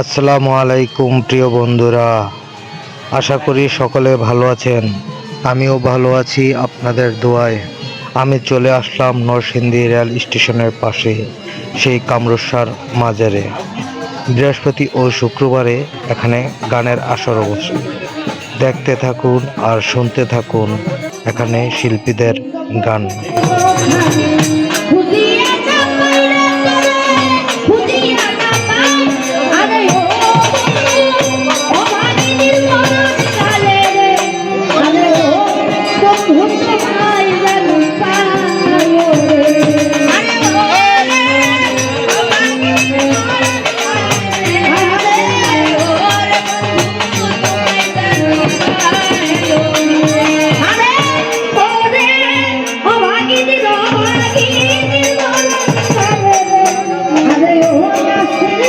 আসসালামু আলাইকুম, প্রিয় বন্ধুরা। আশা করি সকলে ভালো আছেন। আমিও ভালো আছি আপনাদের দোয়ায়। আমি চলে আসলাম নরসিংদী রেল স্টেশনের পাশে, সেই কামরুসার মাজারে। বৃহস্পতি ও শুক্রবারে এখানে গানের আসর অবশ্য দেখতে থাকুন আর শুনতে থাকুন এখানে শিল্পীদের গান।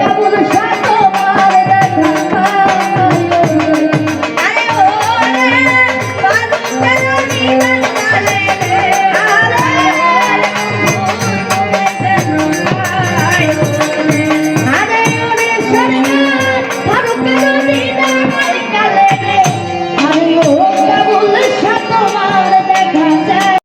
Abolition!